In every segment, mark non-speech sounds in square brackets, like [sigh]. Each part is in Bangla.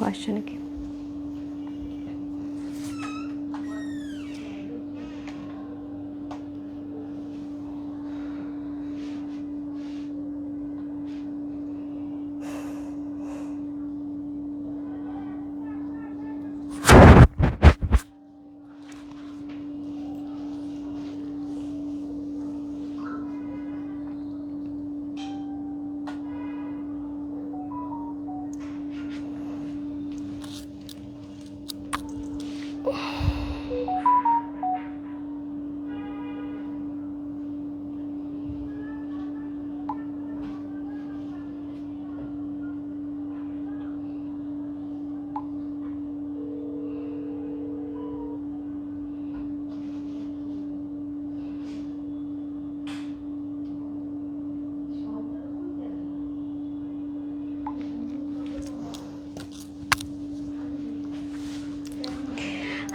দেখো আসছে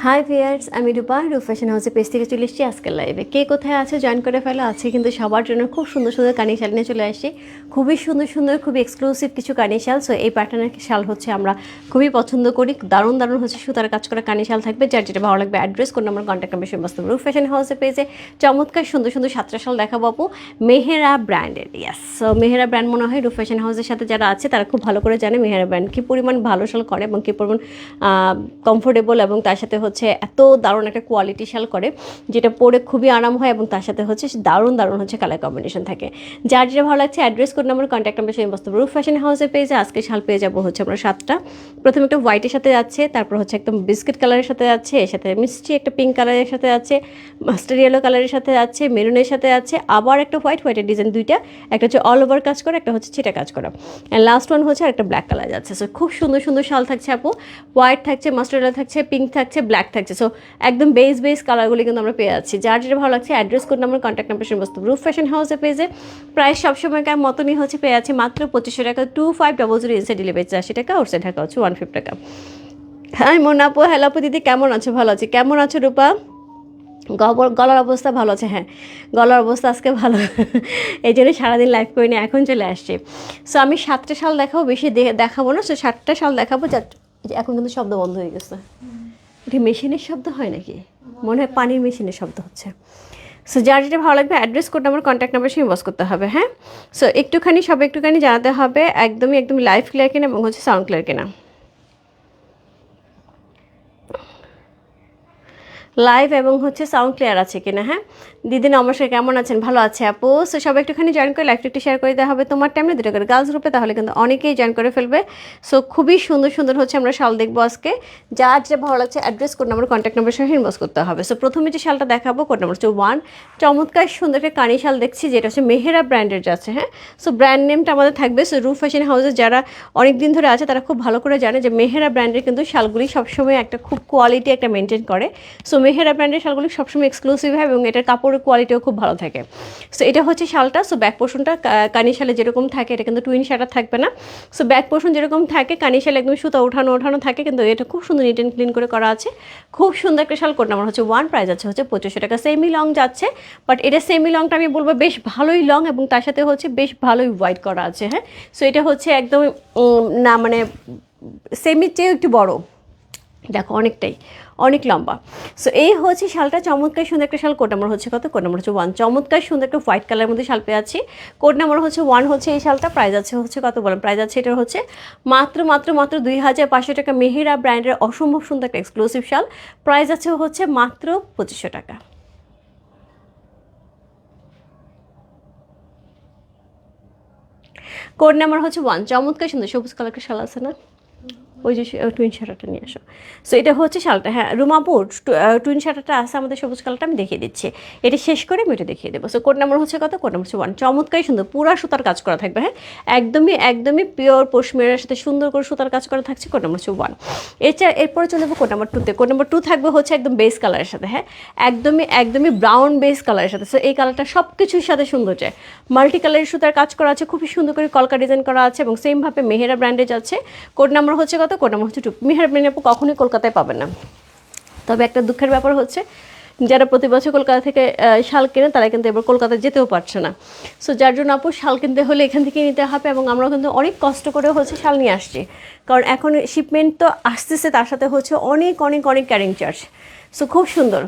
হাই ভিয়ার্স আমি রূপা, রূপ ফ্যাশন হাউসে পেজ থেকে চলে এসেছি আজকের লাইভে কে কোথায় আছে? জয়েন করে ফেলো। আছে কিন্তু সবার জন্য খুব সুন্দর সুন্দর কানি শাল নিয়ে চলে আসছি। খুবই সুন্দর সুন্দর, খুবই এক্সক্লুসিভ কিছু কানি শাল। সো এই প্যাটার্নের শাল হচ্ছে আমরা খুবই পছন্দ করি। দারুণ দারুণ হচ্ছে সুতার কাজ করা কানি শাল থাকবে। যার যেটা ভালো লাগবে অ্যাড্রেস কোন নম্বর কন্ট্যাক্ট নাম্বার সমস্ত রূপ ফ্যাশন হাউসে পেজে চমৎকার, সুন্দর সুন্দর সাতটা শাল দেখাবো আপু। মেহেরা ব্র্যান্ডের ইয়াস সো মেহেরা ব্র্যান্ড মনে হয় রূপ ফ্যাশন হাউসের সাথে যারা আছে, তারা খুব ভালো করে জানে মেহেরা ব্র্যান্ড কী পরিমাণ ভালো শাল করে এবং কী পরিমাণ কমফোর্টেবল এবং তার সাথে হচ্ছে এত দারুণ একটা কোয়ালিটি শাল করে, যেটা পরে খুবই আরাম হয় এবং তার সাথে হচ্ছে দারুণ দারুণ হচ্ছে কালার কম্বিনেশন থাকে। যার যেটা ভালো লাগছে address code number contact number সেই বস্তু রূপ ফ্যাশন হাউসে পেজে আজকে শাল পেয়ে যাব হচ্ছে আমরা সাতটা। প্রথমে একটা হোয়াইটের সাথে যাচ্ছে, তারপর হচ্ছে একদম বিস্কিট কালারের সাথে যাচ্ছে, এর সাথে মিষ্টি একটা পিঙ্ক কালারের সাথে আছে মাস্টার ইয়েলো কালারের সাথে আছে মেরুনের সাথে আছে আবার একটা হোয়াইট হোয়াইটের ডিজাইন দুইটা, একটা হচ্ছে অল ওভার কাজ করা, একটা হচ্ছে ছিটা কাজ করা। অ্যান্ড লাস্ট ওয়ান হচ্ছে আর একটা ব্ল্যাক কালার যাচ্ছে। সো খুব সুন্দর সুন্দর শাল থাকছে আপু। হোয়াইট থাকছে মাস্টার ইয়েলো থাকছে পিঙ্ক থাকছে ব্ল্যাক থাকছে। সো একদম বেস বেস কালারগুলি কিন্তু আমরা পেয়ে যাচ্ছি। যার যেটা ভালো লাগছে address code number contact number সমস্ত। রুফ ফ্যাশন হাউসে পেজে প্রায় সবসময়কার মতনই হচ্ছে, পেয়ে যাচ্ছে মাত্র পঁচিশশো টাকা। Two five double zero inside delivery আশি টাকা ওর সাইড টাকা হচ্ছে ওয়ান ফিফটি টাকা। হ্যাঁ মোনাপু হ্যালো আপু, দিদি, কেমন আছো? ভালো আছে। কেমন আছো, রূপা? গবর, গলার অবস্থা ভালো আছে হ্যাঁ। গলার অবস্থা আজকে ভালো। এই জন্য সারাদিন লাইভ করে নিয়ে এখন চলে আসছে। সো আমি সাতটা সাল দেখাবো, বেশি দেখাবো না। সো সাতটা সাল দেখাবো এখন কিন্তু শব্দ বন্ধ হয়ে গেছে। এটা মেশিনের শব্দ হয় নাকি? মনে হয় পানির মেশিনের শব্দ হচ্ছে। সো যার যেটা ভালো লাগবে address code number contact number সেই বস করতে হবে হ্যাঁ? সো একটুখানি সব একটুখানি জানাতে হবে, একদমই একদম লাইভ ক্লিয়ার কেনা এবং হচ্ছে সাউন্ড ক্লিয়ার কিনা। লাইভ এবং হচ্ছে সাউন্ড ক্লিয়ার আছে কিনা হ্যাঁ? দিদি নমস্কার, কেমন আছেন? ভালো আছে আপু। সো সবাই একটুখানি জয়েন করে লাইভটা একটু শেয়ার করে দেওয়া হবে। তোমার টাইমে দুটো করে। গার্লস গ্রুপে তাহলে কিন্তু অনেকেই জয়েন করে ফেলবে। সো খুবই সুন্দর সুন্দর হচ্ছে আমরা শাল দেখব আজকে। যার যেটা ভালো লাগছে address code number contact number সহ ইনবক্স করতে হবে। সো প্রথমে যে শালটা দেখাবো কোড নাম্বার হচ্ছে ওয়ান চমৎকার সুন্দর একটা কানি শাল দেখছি, যেটা হচ্ছে মেহেরা ব্র্যান্ডের যাচ্ছে হ্যাঁ? সো ব্র্যান্ড নেমটা আমাদের থাকবে। সো রুফ ফ্যাশন হাউসে যারা অনেক দিন ধরে আছে, তারা খুব ভালো করে জানে যে মেহেরা ব্র্যান্ডের কিন্তু শালগুলি সবসময় একটা খুব কোয়ালিটি একটা মেনটেন করে। সো মেহেরা ব্র্যান্ডের শালগুলি সবসময় এক্সক্লুসিভ হয় এবং এটার কাপড়ের কোয়ালিটিও খুব ভালো থাকে। সো এটা হচ্ছে শালটা সো ব্যাক পোর্শনটা কানি শালে যেরকম থাকে, এটা কিন্তু টুইন শাটার থাকবে না। সো ব্যাক পোর্শন যেরকম থাকে, কানি শালে একদম সুতা ওঠানো ওঠানো থাকে, কিন্তু এটা খুব সুন্দর নিট অ্যান্ড ক্লিন করে করা আছে। খুব সুন্দর একটা শাল কোড নাম্বার হচ্ছে ওয়ান প্রাইস আছে, হচ্ছে পঁচিশশো টাকা। সেমি লং যাচ্ছে বাট এটা সেমি লংটা আমি বলব বেশ ভালোই লং এবং তার সাথে হচ্ছে বেশ ভালোই হোয়াইট করা আছে হ্যাঁ? সো এটা হচ্ছে একদম না মানে সেমির চেয়ে একটু বড়। দেখো, অনেকটাই। অনেক লম্বা। সো এই হচ্ছে শালটা। চমৎকার সুন্দর একটা শাল। কোড নাম্বার হচ্ছে কত? কোড নাম্বার হচ্ছে ওয়ান চমৎকার সুন্দর একটা হোয়াইট কালারের মধ্যে শাল পেয়ে আছি কোড নাম্বার হচ্ছে ওয়ান হচ্ছে এই শালটা। প্রাইস আছে হচ্ছে কত বলেন? প্রাইস আছে এটা হচ্ছে মাত্র মাত্র মাত্র দুই হাজার পাঁচশো টাকা। মেহেরা ব্র্যান্ডের অসম্ভব সুন্দর একটা এক্সক্লুসিভ শাল। প্রাইস আছে হচ্ছে মাত্র পঁচিশশো টাকা। কোড নাম্বার হচ্ছে ওয়ান চমৎকার সুন্দর সবুজ কালারের শাল আছে না? ওই যে টুইন শার্টারটা নিয়ে আসো। সো এটা হচ্ছে শালটা। হ্যাঁ রুমাপুর টুইন শার্টারটা আছে আমাদের সবুজ কালারটা আমি দেখিয়ে দিচ্ছি। এটা শেষ করে আমি এটা দেখিয়ে দেবো। সো কোড নাম্বার হচ্ছে কত? কোড নাম্বার হচ্ছে ওয়ান চমৎকারই সুন্দর, পুরা সুতার কাজ করা থাকবে হ্যাঁ? একদমই একদমই পিওর পশমিরের সাথে সুন্দর করে সুতার কাজ করা থাকছে কোড নাম্বার হচ্ছে ওয়ান এছাড়া এরপরে চলে যাব কোড নাম্বার টুতে কোড নাম্বার টু থাকবে হচ্ছে একদম বেস কালারের সাথে হ্যাঁ? একদমই একদমই ব্রাউন বেস কালারের সাথে। সো এই কালারটা সব কিছুর সাথে সুন্দর যায়। মাল্টি কালারের সুতার কাজ করা আছে, খুবই সুন্দর করে কলকা ডিজাইন করা আছে এবং সেমভাবে মেহেরা ব্র্যান্ডে যাচ্ছে। কোড নাম্বার হচ্ছে কত? কোড নাম্বার হচ্ছে টু মেহেরা ব্র্যান্ড আপু কখনোই কলকাতায় পাবেন না। তবে একটা দুঃখের ব্যাপার হচ্ছে, যারা প্রতি বছর কলকাতা থেকে শাল কেনে তারা কিন্তু এবার কলকাতা যেতেও পারছে না। সো যার জন্য আপু শাল কিনতে হলে এখান থেকে নিতে হবে এবং আমরা কিন্তু অনেক কষ্ট করে হচ্ছে শাল নিয়ে আসছি। কারণ এখন শিপমেন্ট তো আসতেছে, তার সাথে হচ্ছে অনেক অনেক অনেক ক্যারিং চার্জ সো খুব সুন্দর।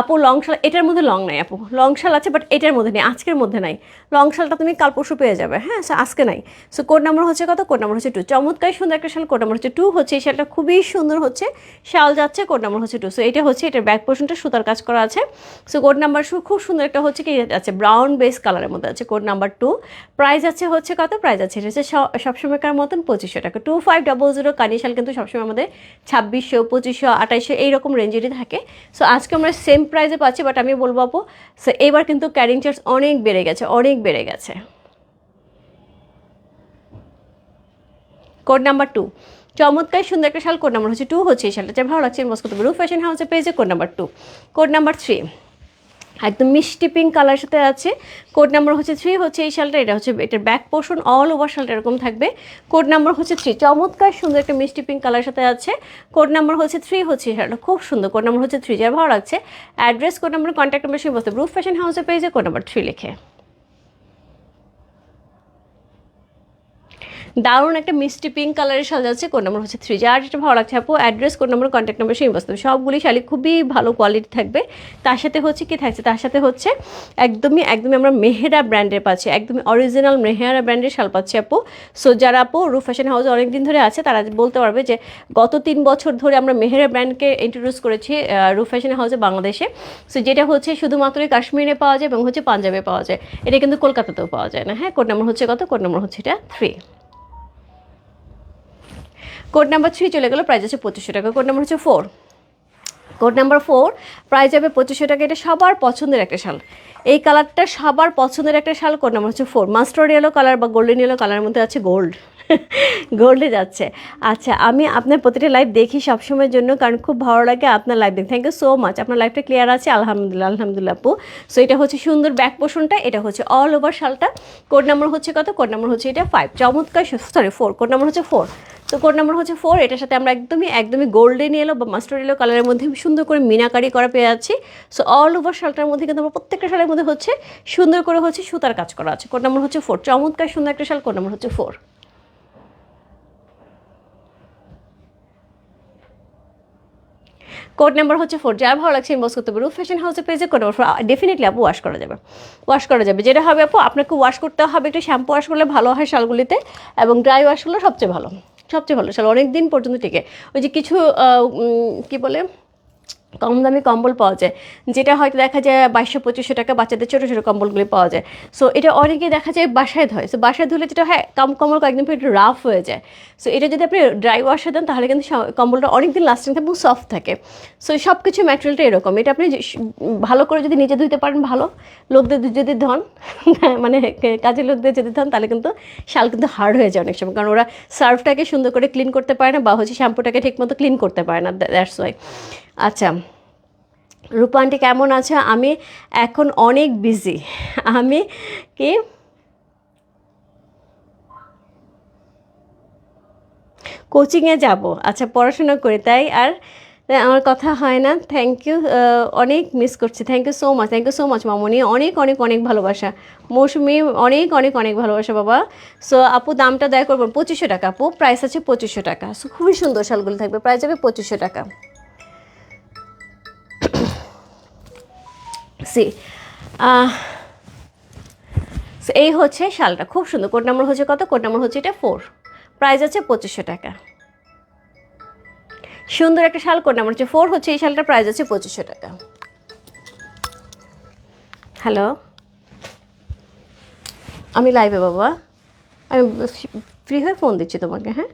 আপু লং শাল, এটার মধ্যে লং নাই আপু। লং শাল আছে বাট এটার মধ্যে নেই, আজকের মধ্যে নাই। লং শালটা তুমি কাল পরশু পেয়ে যাবে। হ্যাঁ আজকে নাই। সো কোড নাম্বার হচ্ছে কত? কোড নাম্বার হচ্ছে টু চমৎকার সুন্দর একটা শাল কোড নাম্বার হচ্ছে টু হচ্ছে এই শালটা খুবই সুন্দর হচ্ছে। শাল যাচ্ছে কোড নাম্বার হচ্ছে টু সো এটা হচ্ছে, এটার ব্যাক পোর্শনটা সুতার কাজ করা আছে। সো কোড নাম্বার খুব সুন্দর একটা হচ্ছে কি, আছে ব্রাউন বেস কালারের মধ্যে আছে কোড নাম্বার টু প্রাইস আছে হচ্ছে কত? প্রাইস আছে, এটা হচ্ছে সবসময়কার মতন পঁচিশশো টাকা। টু ফাইভ ডাবল জিরো কানি শাল কিন্তু সবসময় আমাদের ছাব্বিশশো, পঁচিশশো, আঠাইশশো এইরকম রেঞ্জেরই থাকে। সো আজকে আমরা সেম প্রাইসে পাচ্ছি বাট আমি বলব আপু সো এবার কিন্তু ক্যারিং চার্জ অনেক বেড়ে গেছে, অনেক বেড়ে গেছে। Code number two. চমৎকার সুন্দর একটা শাল, কোড নাম্বার হচ্ছে টু হচ্ছে এই শালটা। ভালো লাগছে মস্কো তুমি রু ফ্যাশন হাউসে পেয়েছে code number two. Code number three. একদম মিষ্টি পিঙ্ক কালার সাথে আছে। কোড নাম্বার হচ্ছে থ্রি হচ্ছে এই শালটা। এটা হচ্ছে, এটার ব্যাক পোর্শন অল ওভার শালটা এরকম থাকবে। কোড নাম্বার হচ্ছে থ্রি। চমৎকার সুন্দর একটা মিষ্টি পিঙ্ক কালার সাথে আছে। কোড নাম্বার হচ্ছে থ্রি হচ্ছে এই শালটা। খুব সুন্দর। কোড নাম্বার হচ্ছে থ্রি। যার ভালো লাগছে। Address code number contact number সেই বসতে রুফ ফ্যাশন হাউসে পেয়েছে কোড নাম্বার থ্রি লিখে। দারুণ একটা মিষ্টি পিঙ্ক কালারের সাজাচ্ছে কোড নাম্বার হচ্ছে থ্রি যার যেটা ভালো লাগছে, আপু অ্যাড্রেস কোন নাম্বার কন্ট্যাক্ট নম্বর সেই বস্তু। সবগুলি শাড়ি খুবই ভালো কোয়ালিটি থাকবে। তার সাথে হচ্ছে কি থাকছে? তার সাথে হচ্ছে একদমই একদমই আমরা মেহেরা ব্র্যান্ডের পাচ্ছি। একদমই অরিজিনাল মেহেরা ব্র্যান্ডের শাল পাচ্ছি, আপু। সো যারা, আপু রু ফ্যাশন হাউসে অনেক দিন ধরে আছে, তারা বলতে পারবে যে গত তিন বছর ধরে আমরা মেহেরা ব্র্যান্ডকে ইন্ট্রোডিউস করেছি রু ফ্যাশন হাউসে বাংলাদেশে। সো যেটা হচ্ছে শুধুমাত্রই কাশ্মীরে পাওয়া যায় এবং হচ্ছে পাঞ্জাবে পাওয়া যায়। এটা কিন্তু কলকাতাতেও পাওয়া যায় না হ্যাঁ? কোড নাম্বার হচ্ছে কত? কোড নাম্বার হচ্ছে এটা থ্রি কোড নাম্বার থ্রি চলে গেলো প্রাইস আছে পঁচিশশো টাকা। কোড নাম্বার হচ্ছে four code number four, price যাবে পঁচিশশো টাকা। এটা সবার পছন্দের একটা শাল। এই কালারটা সবার পছন্দের একটা শাল, কোড নাম্বার হচ্ছে ফোর। মাস্টার্ড ইয়েলো কালার বা গোল্ডেন ইয়েলো কালারের মধ্যে আছে গোল্ড গোল্ডে [laughs] যাচ্ছে। আচ্ছা আমি আপনার প্রতিটা লাইভ দেখি সবসময়ের জন্য, কারণ খুব ভালো লাগে আপনার লাইভ দেখি থ্যাংক ইউ সো মাচ আপনার লাইভটা ক্লিয়ার আছে, আলহামদুলিল্লাহ আলহামদুলিল্লাহ আপু। সো এটা হচ্ছে সুন্দর ব্যাক পোর্শনটা এটা হচ্ছে অল ওভার শালটা। কোড নাম্বার হচ্ছে কত? কোড নাম্বার হচ্ছে এটা ফাইভ চমৎকার সরি ফোর কোড নাম্বার হচ্ছে ফোর তো কোড নাম্বার হচ্ছে ফোর এটার সাথে আমরা একদমই একদমই গোল্ডেন এলো বা মাস্টার এলো কালারের মধ্যে সুন্দর করে মিনাকারি করা পেয়ে যাচ্ছি। সো অল ওভার শালটার মধ্যে কিন্তু আমরা প্রত্যেকটা শালের মধ্যে হচ্ছে সুন্দর করে হচ্ছে সুতার কাজ করা আছে। কোড নাম্বার হচ্ছে ফোর চমৎকার সুন্দর একটা শাল, কোড নাম্বার হচ্ছে ফোর কোড নাম্বার হচ্ছে ফোর যার ভালো লাগছে ইনবক্স করতে পারব ফ্যাশন হাউসে পেজে কোড নাম্বার ফোর ডেফিনেটলি আপু ওয়াশ করা যাবে। ওয়াশ করা যাবে। যেটা হবে আপু, আপনাকে ওয়াশ করতে হবে একটু শ্যাম্পু ওয়াশ করলে ভালো হয় শালগুলিতে এবং ড্রাই ওয়াশ করলে সবচেয়ে ভালো। সবচেয়ে ভালো শাল অনেক দিন পর্যন্ত টিকে। ওই যে কিছু কি বলে? কম দামি কম্বল পাওয়া যায়। যেটা হয়তো দেখা যায় বাইশশো, পঁচিশশো টাকা বাচ্চাদের ছোটো ছোটো কম্বলগুলি পাওয়া যায়। সো এটা অনেকে দেখা যায় বাসায় ধয়। সো বাসায় ধুলে যেটা হয়, কম, কম্বল কয়েকদিন পর একটু রাফ হয়ে যায়। সো এটা যদি আপনি ড্রাই ওয়াশে দেন, তাহলে কিন্তু কম্বলটা অনেক দিন লাস্টিং থাকে এবং সফট থাকে। সো সব কিছু ম্যাটেরিয়ালটা এরকম। এটা আপনি ভালো করে যদি নিজে ধুইতে পারেন, ভালো। লোকদের যদি ধন [laughs] মানে কাজের লোকদের যদি ধন, তাহলে কিন্তু শাল কিন্তু হার্ড হয়ে যায় অনেক সময়। কারণ ওরা সার্ফটাকে সুন্দর করে ক্লিন করতে পারে না, বা হচ্ছে শ্যাম্পুটাকে ঠিকমতো ক্লিন করতে পারে না দ্যাটস ওয়াই আচ্ছা রূপা আন্টি কেমন আছে? আমি এখন অনেক বিজি আমি কি? কোচিংয়ে যাব। আচ্ছা পড়াশোনা করি, তাই? আর আমার কথা হয় না। থ্যাংক ইউ অনেক মিস করছি। Thank you so much thank you so much মামনি। অনেক অনেক অনেক ভালোবাসা। মৌসুমি, অনেক অনেক অনেক ভালোবাসা, বাবা। সো আপু, দামটা দয়া করবেন, পঁচিশশো টাকা। আপু প্রাইস আছে পঁচিশশো টাকা। সো খুবই সুন্দর শালগুলো থাকবে। প্রাইস যাবে পঁচিশশো টাকা। সি এই হচ্ছে শালটা। খুব সুন্দর। কোড নাম্বার হচ্ছে কত? কোড নাম্বার হচ্ছে এটা ফোর প্রাইস আছে পঁচিশশো টাকা। সুন্দর একটা শাল, কোড নাম্বার হচ্ছে ফোর হচ্ছে এই শালটার প্রাইস আছে পঁচিশশো টাকা। হ্যালো আমি লাইভে বাবা। আমি ফ্রি হয়ে ফোন দিচ্ছি তোমাকে হ্যাঁ?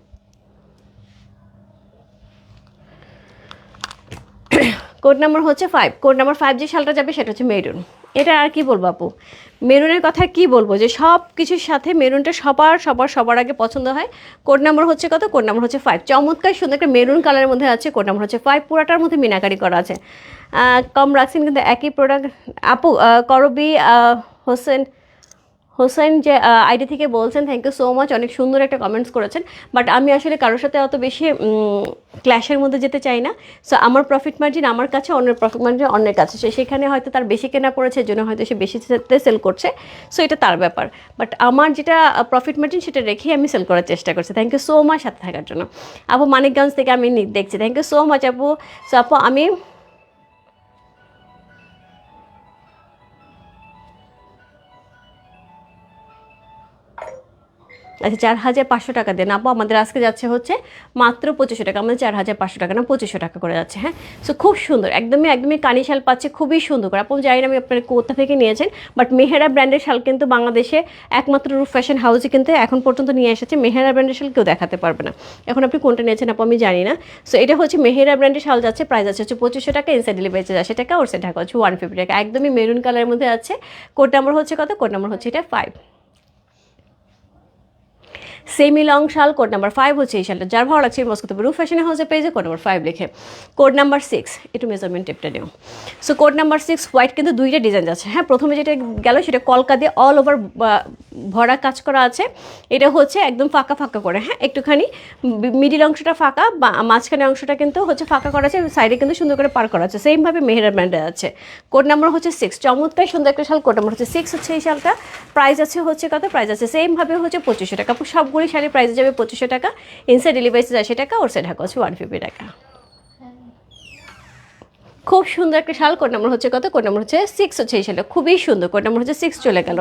কোড নাম্বার হচ্ছে ফাইভ কোড নাম্বার ফাইভ যে শালটা যাবে সেটা হচ্ছে মেরুন এটা আর কি বলব আপু? মেরুনের কথা কি বলব যে সব কিছুর সাথে মেরুনটা সবার সবার সবার আগে পছন্দ হয়। কোড নাম্বার হচ্ছে কত? কোড নাম্বার হচ্ছে ফাইভ চমৎকার সুন্দর একটা মেরুন কালারের মধ্যে আছে। কোড নাম্বার হচ্ছে ফাইভ পুরাটার মধ্যে মিনাকারি করা আছে। কম রাখছেন কিন্তু একই প্রোডাক্ট আপু করবি হোসেন হোসেন যে আইডি থেকে বলছেন থ্যাংক ইউ সো মাচ অনেক সুন্দর একটা কমেন্টস করেছেন। বাট আমি আসলে কারোর সাথে অত বেশি ক্ল্যাশের মধ্যে যেতে চাই না। সো আমার প্রফিট মার্জিন আমার কাছে, অন্যের প্রফিট মার্জিন অন্যের কাছে। সে সেখানে হয়তো তার বেশি কেনা পড়েছে জন্য হয়তো সে বেশি সেল করছে। সো এটা তার ব্যাপার। বাট আমার যেটা প্রফিট মার্জিন সেটা রেখেই আমি সেল করার চেষ্টা করছি। থ্যাংক ইউ সো মাচ সাথে থাকার জন্য। আপু মানিকগঞ্জ থেকে আমি দেখছি। থ্যাংক ইউ সো মাচ আপু সো আপু, আমি আচ্ছা চার হাজার পাঁচশো টাকা দেন। আপু, আমাদের আজকে যাচ্ছে হচ্ছে মাত্র পঁচিশশো টাকা আমাদের চার হাজার পাঁচশো টাকা না, পঁচিশশো টাকা করে যাচ্ছে হ্যাঁ? সো খুব সুন্দর, একদমই একদমই কানি শাল পাচ্ছে, খুবই সুন্দর করে। আপনি জানি আমি আপনার কোথা থেকে নিয়েছেন বাট মেহেরা ব্র্যান্ডের শাল কিন্তু বাংলাদেশে একমাত্র রূপ ফ্যাশন হাউসে কিন্তু এখন পর্যন্ত নিয়ে এসেছে। মেহেরা ব্র্যান্ডের শাল কেউ দেখাতে পারবে না। এখন আপনি কোনটা নিয়েছেন আপু, আমি জানি না। সো এটা হচ্ছে মেহেরা ব্র্যান্ডের শাল যাচ্ছে প্রাইস আছে হচ্ছে পঁচিশশো টাকা ইনসাইড ডেলিভারি আশি টাকা ওর সেটা হচ্ছে ওয়ান ফিফটি টাকা, একদমই মেরুন কালারের মধ্যে আছে। কোড নাম্বার হচ্ছে কত? কোড নাম্বার হচ্ছে এটা ফাইভ সেমি লং শাল, কোড নাম্বার ফাইভ হচ্ছে এই শালটা। যার ভালো লাগছে মস্ক করতে রুফ ফ্যাশনে হাউসে পেয়েছে কোড নাম্বার ফাইভ লিখে। কোড নাম্বার সিক্স একটু মেজারমেন্ট টেপটা নিও। So code number six white কিন্তু দুইটা ডিজাইন আছে হ্যাঁ প্রথমে যেটা গেল সেটা কলকা দিয়ে অল ওভার ভরা কাজ করা আছে। এটা হচ্ছে একদম ফাঁকা ফাঁকা করে। হ্যাঁ একটুখানি মিডিল অংশটা ফাঁকা, বা, মাঝখানে অংশটা কিন্তু হচ্ছে ফাঁকা করা আছে সাইডে কিন্তু সুন্দর করে পার করা আছে। সেমভাবে মেহেরা ব্র্যান্ডে আছে। কোড নাম্বার হচ্ছে সিক্স চমৎকার সুন্দর একটা শাল। কোড নাম্বার হচ্ছে সিক্স হচ্ছে এই শালটা। প্রাইস আছে হচ্ছে কত? প্রাইস আছে সেমভাবে হচ্ছে পঁচিশশো টাকা। আপু সবগুলি শাড়ি প্রাইস যাবে পঁচিশশো টাকা ইনসাইড ডেলিভারি আশি টাকা ওর সাইড ঢাকা হচ্ছে ওয়ান ফিফটি টাকা। খুব সুন্দর একটা শাল কোড নাম্বার হচ্ছে কত? কোড নাম্বার হচ্ছে সিক্স হচ্ছে এই শালটা। খুবই সুন্দর কোড নাম্বার হচ্ছে সিক্স চলে গেল।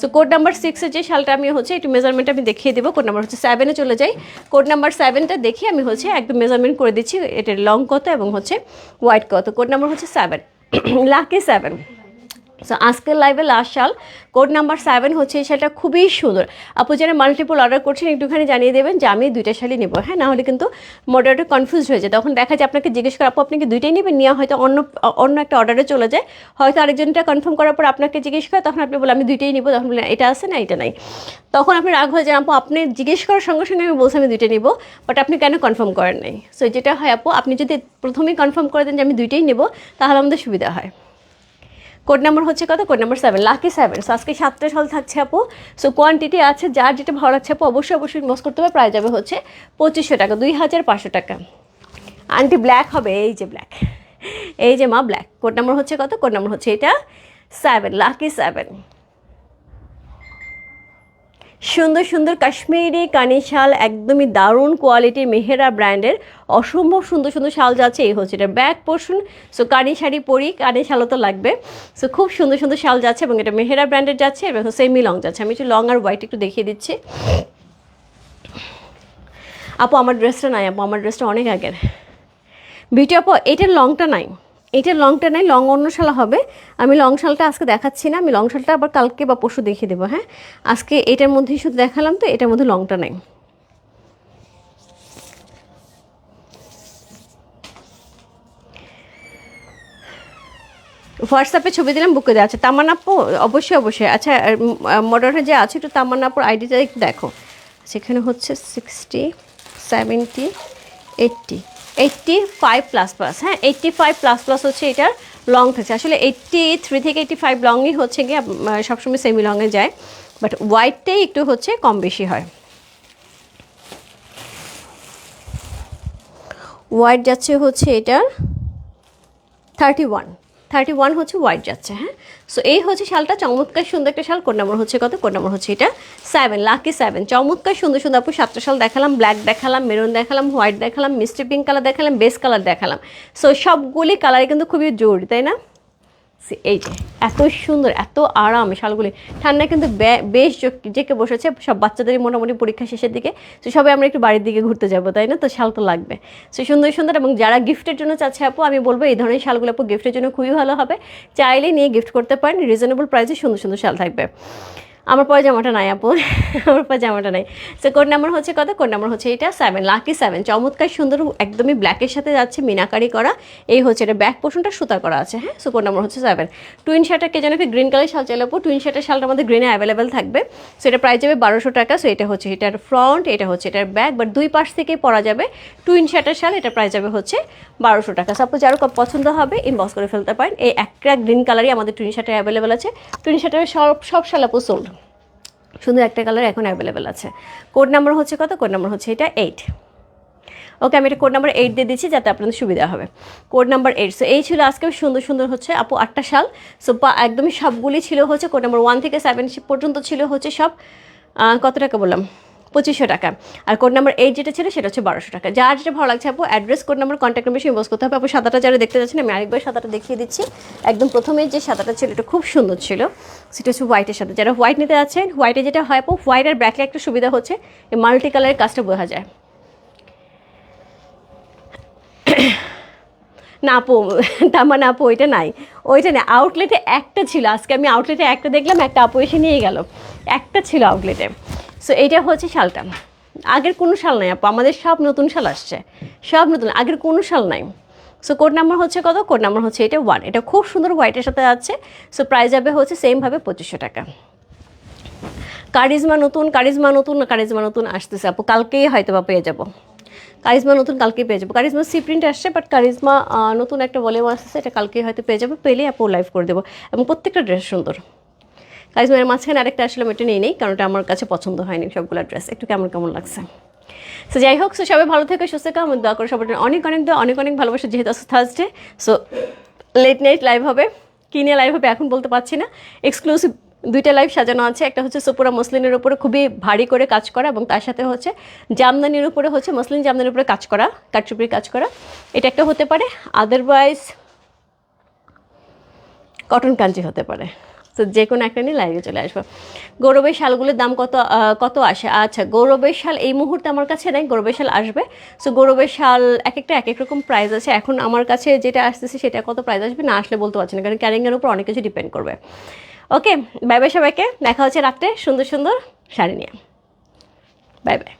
সো কোড নাম্বার সিক্সের যে শালটা আমি হচ্ছে, একটু মেজারমেন্ট আমি দেখিয়ে দেবো। কোড নাম্বার হচ্ছে সেভেনে চলে যাই। কোড নাম্বার সেভেনটা দেখে আমি হচ্ছে একদম মেজারমেন্ট করে দিচ্ছি, এটার লং কত এবং হচ্ছে হোয়াইট কত। কোড নাম্বার হচ্ছে সেভেন লাকি সেভেন সো আজকের লাইভে লাস্ট শাল কোড নাম্বার সেভেন হচ্ছে শালটা খুবই সুন্দর। আপু যারা মাল্টিপল অর্ডার করছেন, একটুখানি জানিয়ে দেবেন যে আমি দুইটা শালই নেব। হ্যাঁ নাহলে কিন্তু মডারেটর কনফিউজ হয়ে যায়। তখন দেখা যায় আপনাকে জিজ্ঞেস করে, আপু, আপনি কি দুইটাই নেবেন? নেওয়া হয়তো অন্য অন্য একটা অর্ডারে চলে যায়। হয়তো আরেকজনটা কনফার্ম করার পর আপনাকে জিজ্ঞেস করে, তখন আপনি বলে আমি দুইটাই নিবো। তখন বলেন এটা আছে না, এটা নাই। তখন আপনি রাগ হয়ে যান, আপু, আপনি জিজ্ঞেস করার সঙ্গে সঙ্গে আমি বলছি আমি দুইটা নিবো বাট আপনি কেন কনফার্ম করেন নাই? সো যেটা হয়, আপু, আপনি যদি প্রথমেই কনফার্ম করে দেন যে আমি দুইটাই নেব, তাহলে আমাদের সুবিধা হয়। কোড নাম্বার হচ্ছে কত? Code number seven lucky seven so আজকে সাতটা সাল থাকছে আপু। সো কোয়ান্টিটি আছে, যার যেটা ভালো আছে আপু, অবশ্যই অবশ্যই মস করতে হবে। প্রায় যাবে হচ্ছে পঁচিশশো টাকা, দুই হাজার পাঁচশো টাকা। আন্টি ব্ল্যাক হবে, এই যে ব্ল্যাক এই যে মা ব্ল্যাক কোড নাম্বার হচ্ছে কত? কোড নাম্বার হচ্ছে এটা সেভেন লাকি সেভেন সুন্দর সুন্দর কাশ্মীরি কানি শাল, একদমই দারুণ কোয়ালিটির মেহেরা ব্র্যান্ডের অসম্ভব সুন্দর সুন্দর শাল যাচ্ছে এই হচ্ছে এটা ব্যাক পোর্শন। সো কানি শাড়ি পরি, কানি শালও তো লাগবে। সো খুব সুন্দর সুন্দর শাল যাচ্ছে এবং এটা মেহেরা ব্র্যান্ডের যাচ্ছে এবং সেমি লং যাচ্ছে। আমি একটু লং আর হোয়াইট একটু দেখিয়ে দিচ্ছি। আপু, আমার ড্রেসটা নাই, আপু, আমার ড্রেসটা অনেক আগের। বিউটি আপু, এটার লংটা নাই। এটার লংটা নাই, লং অন্য শালা হবে। আমি লং শালটা আজকে দেখাচ্ছি না, আমি লং শালটা আবার কালকে বা পরশু দেখিয়ে দেবো হ্যাঁ? আজকে এটার মধ্যেই শুধু দেখালাম তো, এটার মধ্যে লংটা নাই। হোয়াটসঅ্যাপে ছবি দিলাম, বুকে দেওয়া আছে। তামান্নাপু অবশ্যই অবশ্যই। আচ্ছা মডার্নে যে আছে একটু তামান্নাপুর আইডিটা একটু দেখো। সেখানে হচ্ছে sixty seventy eighty eighty five plus plus হ্যাঁ? এইট্টি ফাইভ প্লাস প্লাস হচ্ছে এটার লং থাকছে। আসলে এইট্টি থ্রি থেকে এইট্টি ফাইভ লংই হচ্ছে গিয়ে সবসময় সেমি লংয়ে যায়। বাট হোয়াইটটাই একটু হচ্ছে কম বেশি হয়। হোয়াইট যাচ্ছে হচ্ছে এটার থার্টি ওয়ান থার্টি ওয়ান হচ্ছে হোয়াইট যাচ্ছে হ্যাঁ? সো এই হচ্ছে শালটা, চমৎকার সুন্দর একটা শাল। কোন নম্বর হচ্ছে কত? কোন নম্বর হচ্ছে এটা? সেভেন লাকি সেভেন চমৎকার সুন্দর সুন্দর আপু, সাতটা শাল দেখালাম ব্ল্যাক দেখালাম মেরুন দেখালাম হোয়াইট দেখালাম মিস্ট্রি পিঙ্ক কালার দেখালাম বেস কালার দেখালাম। সো সবগুলি কালারে কিন্তু খুবই জরুরি, তাই না? সে- এই যে, এত সুন্দর, এত আরাম শালগুলি। ঠান্ডা কিন্তু বেশ জেকে বসেছে, সব বাচ্চাদেরই মোটামুটি পরীক্ষা শেষের দিকে। তো সবাই আমরা একটু বাড়ির দিকে ঘুরতে যাব, তাই না? তো শাল তো লাগবে। সো সুন্দর সুন্দর, এবং যারা গিফটের জন্য চাচ্ছে, আপু, আমি বলব এই ধরনের শালগুলো, আপু গিফটের জন্য খুবই ভালো হবে। চাইলে নিয়ে গিফট করতে পারেন রিজনেবল প্রাইসে সুন্দর সুন্দর শাল থাকবে। আমার পয়জামাটা নাই, আপু। আমার পয়জামাটা নাই। সো কোড নাম্বার হচ্ছে কত? কোড নাম্বার হচ্ছে এটা সেভেন লাকি সেভেন চমৎকার, সুন্দর, একদমই ব্ল্যাকের সাথে যাচ্ছে, মিনাকারি করা। এই হচ্ছে এটা ব্যাক পোর্শনটা সুতা করা আছে হ্যাঁ? সো কোড নাম্বার হচ্ছে সেভেন টুইন শার্টটা কে যেন গ্রিন কালার শাল চাইলে, আপু? টুইন শার্টের শালটা আমাদের গ্রিনে অ্যাভেলেবেল থাকবে। সো এটা প্রাইস যাবে বারোশো টাকা। সো এটা হচ্ছে এটার ফ্রন্ট এটা হচ্ছে এটার ব্যাক বাট দুই পাশ থেকেই পরা যাবে টুইন শার্টের শাল। এটা প্রাইস যাবে হচ্ছে বারোশো টাকা। সাপোজ যারও পছন্দ হবে ইনবক্স করে ফেলতে পারেন। এই একটা গ্রিন কালারই আমাদের টুইন শার্টে অ্যাভেলেবেল আছে। টুইন শার্টের সব সব শাল, আপু সোল্ড সুন্দর একটা কালার এখন অ্যাভেলেবেল আছে। কোড নাম্বার হচ্ছে কত? কোড নাম্বার হচ্ছে এটা এইট ওকে আমি এটা কোড নাম্বার এইট দিয়ে দিচ্ছি যাতে আপনাদের সুবিধা হবে। কোড নাম্বার এইট সো এই ছিল আজকে, সুন্দর সুন্দর হচ্ছে আপু আটটা সাল। সো একদমই সবগুলি ছিল হচ্ছে কোড নাম্বার ওয়ান থেকে সেভেন পর্যন্ত ছিল হচ্ছে সব। কত টাকা বললাম? পঁচিশশো টাকা। আর কোড নাম্বার এইট যেটা ছিল সেটা হচ্ছে বারোশো টাকা। যার যেটা ভালো লাগছে আপু address code number contact number use করতে হবে। আপু, সাদাটা যারা দেখতে যাচ্ছেন, আমি আরেকবার সাদাটা দেখিয়ে দিচ্ছি। একদম প্রথমে যে সাদাটা ছিল, এটা খুব সুন্দর ছিল। সেটা হচ্ছে হোয়াইটের সাথে যারা হোয়াইট নিতে যাচ্ছেন হোয়াইটে যেটা হয় আপু হোয়াইট আর ব্ল্যাকে একটা সুবিধা হচ্ছে, এই মাল্টি কালারের কাজটা বোঝা যায়। না আপু তার না আপু, ওইটা নাই। ওইটা না আউটলেটে একটা ছিল। আজকে আমি আউটলেটে একটা দেখলাম, একটা আপু এসে নিয়ে গেল। একটা ছিল আউটলেটে সো এইটা হচ্ছে শালটা আগের কোনো শাল নাই আপু, আমাদের সব নতুন শাল আসছে। সব নতুন, আগের কোনো শাল নাই। সো কোড নাম্বার হচ্ছে কত? কোড নাম্বার হচ্ছে এটা ওয়ান এটা খুব সুন্দর হোয়াইটের সাথে আছে। সো প্রাইস যাবে হচ্ছে সেমভাবে পঁচিশশো টাকা। কারিজমা নতুন কারিজমা নতুন কারিজমা নতুন আসতেছে আপু। কালকেই হয়তো বা পেয়ে যাব। কারিজমা নতুন, কালকেই পেয়ে যাব। কারিজমা সি প্রিন্ট আসছে বাট কারিজমা নতুন একটা ভলিউম আসছে এটা কালকেই হয়তো পেয়ে যাব। পেলে আপু লাইভ করে দেবো। এবং প্রত্যেকটা ড্রেস সুন্দর। কারিজমার মাঝখানে আরেকটা আসলে আমি এটা নিয়ে নেই, কারণ এটা আমার কাছে পছন্দ হয়নি সবগুলো ড্রেস একটু কেমন কেমন লাগছে। সো যাই হোক সো সবাই ভালো থেকে, সুস্থ থাকো, আমার দোয়া করে সবার অনেক অনেক দোয়া, অনেক অনেক ভালোবাসা, যেহেতু আছে Thursday so late night live হবে। কী নিয়ে লাইভ হবে এখন বলতে পারছি না। এক্সক্লুসিভ দুইটা লাইভ সাজানো আছে। একটা হচ্ছে সোপুরা মসলিনের উপরে খুবই ভারী করে কাজ করা এবং তার সাথে হচ্ছে জামদানির উপরে হচ্ছে মসলিন জামদানির উপরে কাজ করা কাঠচুপির কাজ করা। এটা একটা হতে পারে। আদারওয়াইজ কটন কাঞ্চি হতে পারে। তো যে কোনো একটা নিয়ে লাইভে চলে আসব। গৌরবের শালগুলোর দাম কত কত আসে? আচ্ছা গৌরবের শাল এই মুহূর্তে আমার কাছে নেই, গৌরবের শাল আসবে। সো গৌরবের শাল এক একটা এক এক রকম প্রাইস আছে। এখন আমার কাছে যেটা আসতেছে সেটা কত প্রাইস আসবে না আসলে বলতে পারছি না, কারণ ক্যারিংয়ের উপর অনেক কিছু ডিপেন্ড করবে। ওকে বাই বাই সবাইকে। দেখা হচ্ছে রাত্রে সুন্দর সুন্দর শাড়ি নিয়ে। Bye bye